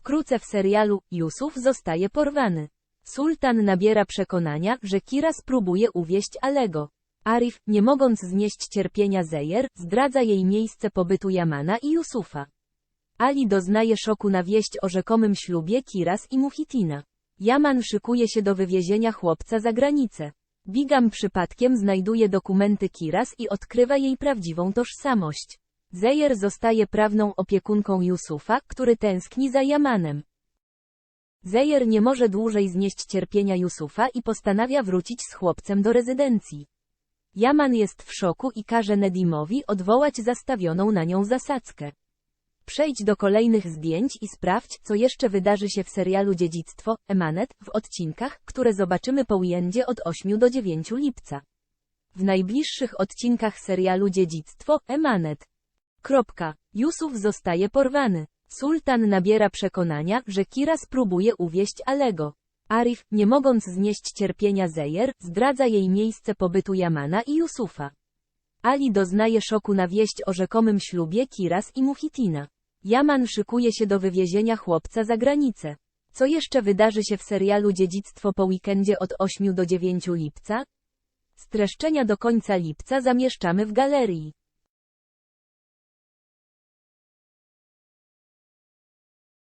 Wkrótce w serialu Yusuf zostaje porwany. Sultan nabiera przekonania, że Kira spróbuje uwieść Alego. Arif, nie mogąc znieść cierpienia Zejer, zdradza jej miejsce pobytu Jamana i Yusufa. Ali doznaje szoku na wieść o rzekomym ślubie Kiras i Muhitina. Jaman szykuje się do wywiezienia chłopca za granicę. Bigam przypadkiem znajduje dokumenty Kiras i odkrywa jej prawdziwą tożsamość. Zejer zostaje prawną opiekunką Yusufa, który tęskni za Jamanem. Zejer nie może dłużej znieść cierpienia Yusufa i postanawia wrócić z chłopcem do rezydencji. Jaman jest w szoku i każe Nedimowi odwołać zastawioną na nią zasadzkę. Przejdź do kolejnych zdjęć i sprawdź, co jeszcze wydarzy się w serialu Dziedzictwo, Emanet, w odcinkach, które zobaczymy po weekendzie od 8 do 9 lipca. W najbliższych odcinkach serialu Dziedzictwo, Emanet. Kropka. Yusuf zostaje porwany. Sultan nabiera przekonania, że Kira spróbuje uwieść Alego. Arif, nie mogąc znieść cierpienia Zejer, zdradza jej miejsce pobytu Jamana i Yusufa. Ali doznaje szoku na wieść o rzekomym ślubie Kiras i Muhitina. Jaman szykuje się do wywiezienia chłopca za granicę. Co jeszcze wydarzy się w serialu Dziedzictwo po weekendzie od 8 do 9 lipca? Streszczenia do końca lipca zamieszczamy w galerii.